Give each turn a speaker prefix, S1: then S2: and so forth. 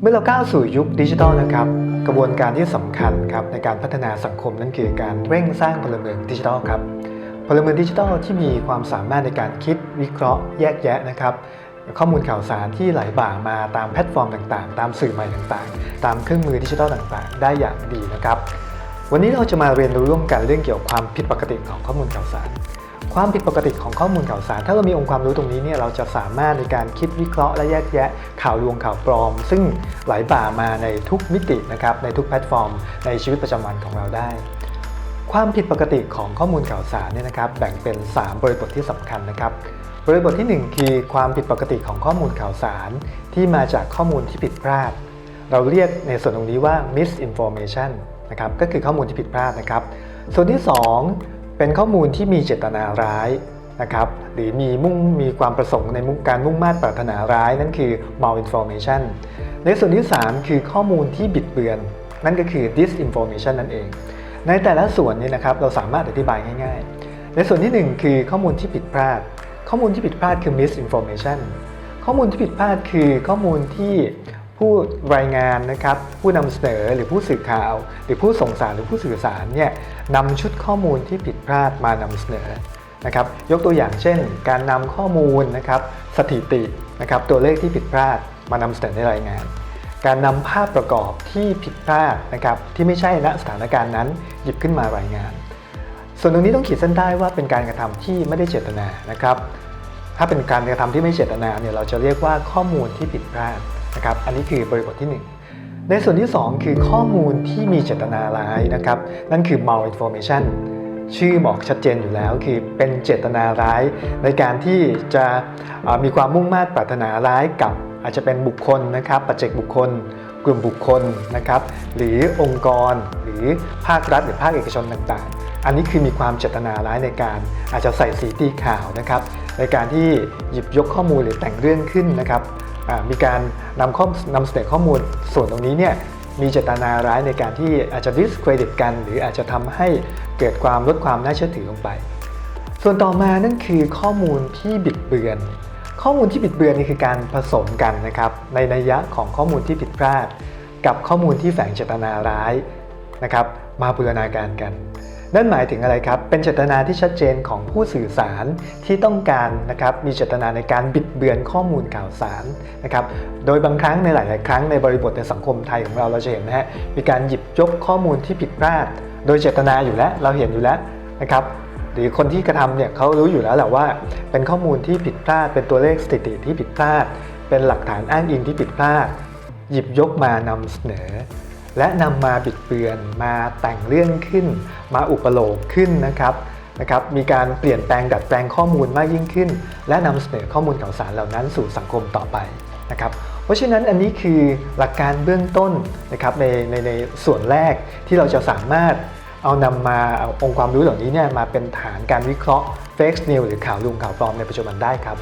S1: เมื่อเราก้าวสู่ยุคดิจิทัลนะครับ กระบวนการที่สำคัญครับในการพัฒนาสังคมนั่นคือการเร่งสร้างพลเมืองดิจิทัลครับพลเมืองดิจิทัลที่มีความสามารถในการคิดวิเคราะห์แยกแยะนะครับข้อมูลข่าวสารที่ไหลบ่ามาตามแพลตฟอร์มต่างๆ ตามสื่อใหม่ต่างๆ ตามเครื่องมือดิจิทัลต่างๆ ได้อย่างดีนะครับ วันนี้เราจะมาเรียนรู้ร่วมกันเรื่องเกี่ยวกับความผิดปกติของข้อมูลข่าวสาร ความผิดปกติของข้อมูลข่าวสาร ถ้าเรามีองค์ความรู้ตรงนี้เนี่ยเราจะสามารถในการคิดวิเคราะห์และแยกแยะข่าวลวงข่าวปลอม ซึ่งไหลบ่ามาในทุกมิตินะครับในทุกแพลตฟอร์ม ในชีวิตประจำวันของเราได้ ความผิดปกติของข้อมูลข่าวสารเนี่ยนะครับแบ่งเป็น 3 บริบทที่สำคัญนะครับบริบททีหนึ่1 คือความผิดปกติของข้อมูลข่าวสาร ที่มาจากข้อมูลที่ผิดพลาด เราเรียกในส่วนตรงนี้ว่า misinformation นะครับก็คือข้อมูลที่ผิดพลาดนะครับ ส่วนที่ 2 เป็นข้อมูลที่มีเจตนาร้ายนะครับหรือมีมุ่งมีความประสงค์ในมุ่งการมุ่งมา่ปรารถนาร้ายนั่นคือ malinformation ในส่วนที่ 3 คือข้อมูลที่บิดเบือน นั่นก็คือ disinformation นั่นเอง ในแต่ละส่วนนี้นะครับเราสามารถอธิบายง่าย ๆ ในส่วนที่ 1 คือข้อมูลที่ผิดพลาด ข้อมูลที่ผิดพลาดคือ misinformation ข้อมูลที่ผิดพลาดคือข้อมูลที่ ผู้รายงานนะครับผู้นำเสนอหรือผู้สื่อข่าว หรือผู้ส่งสารหรือผู้สื่อสารเนี่ยนำชุดข้อมูลที่ผิดพลาดมานำเสนอนะครับยกตัวอย่างเช่น การนำข้อมูลนะครับสถิตินะครับตัวเลขที่ผิดพลาดมานำเสนอในรายงาน การนำภาพประกอบที่ผิดพลาดนะครับที่ไม่ใช่ณสถานการณ์นั้นหยิบขึ้นมารายงาน ส่วนตรงนี้ต้องขีดเส้นได้ว่าเป็นการกระทำที่ไม่ได้เจตนานะครับถ้าเป็นการกระทำที่ไม่เจตนาเนี่ยเราจะเรียกว่าข้อมูลที่ผิดพลาด นะครับ อันนี้คือบริบทที่ 1 ในส่วนที่ 2 คือข้อมูลที่มีเจตนาร้ายนะครับ นั่นคือ malinformation ชื่อบอกชัดเจนอยู่แล้วคือเป็นเจตนาร้ายในการที่จะมีความมุ่งมา่ปรารถนาร้ายกับอาจจะเป็นบุคคลนะครับปัจเจกบุคคล กลุ่มบุคคลนะครับ หรือองค์กร หรือภาครัฐหรือภาคเอกชนต่างๆ อันนี้คือมีความเจตนาร้ายในการอาจจะใส่สีตีข่าวนะครับ ในการที่หยิบยกข้อมูลหรือแต่งเรื่องขึ้นนะครับ มีการนำข้อนำเสนอข้อมูลส่วนตรงนี้เนี่ยมีเจตนาร้ายในการที่อาจจะ discredit กัน หรืออาจจะทำให้เกิดความลดความน่าเชื่อถือลงไป ส่วนต่อมานั่นคือข้อมูลที่บิดเบือน ข้อมูลที่บิดเบือนนี่คือการผสมกันนะครับในนัยยะของข้อมูลที่ผิดพลาด กับข้อมูลที่แฝงเจตนาร้ายนะครับมาบูรณาการกัน นั่นหมายถึงอะไรครับ เป็นเจตนาที่ชัดเจนของผู้สื่อสารที่ต้องการนะครับมีเจตนาในการบิดเบือนข้อมูลข่าวสารนะครับโดยบางครั้งในหลาย ๆ ครั้งในบริบทในสังคมไทยของเราเราจะเห็นนะฮะมีการหยิบยกข้อมูลที่ผิดพลาด โดยเจตนาอยู่แล้วเราเห็นอยู่แล้วนะครับหรือคนที่กระทำเนี่ยเขารู้อยู่แล้วแหละว่า เป็นข้อมูลที่ผิดพลาด เป็นตัวเลขสถิติที่ผิดพลาด เป็นหลักฐานอ้างอิงที่ผิดพลาด หยิบยกมานำเสนอ และนำมาบิดเบือนมาแต่งเรื่องขึ้น มาอุปโลกขึ้นนะครับนะครับมีการเปลี่ยนแปลงดัดแปลงข้อมูลมากยิ่งขึ้น และนำเสนอข้อมูลข่าวสารเหล่านั้นสู่สังคมต่อไปนะครับเพราะฉะนั้นอันนี้คือหลักการเบื้องต้นนะครับในในในส่วนแรกที่เราจะสามารถเอานำมาเอาองค์ความรู้เหล่านี้เนี่ยมาเป็นฐานการวิเคราะห์ fake news หรือข่าวลวงข่าวปลอมในปัจจุบันได้ครับ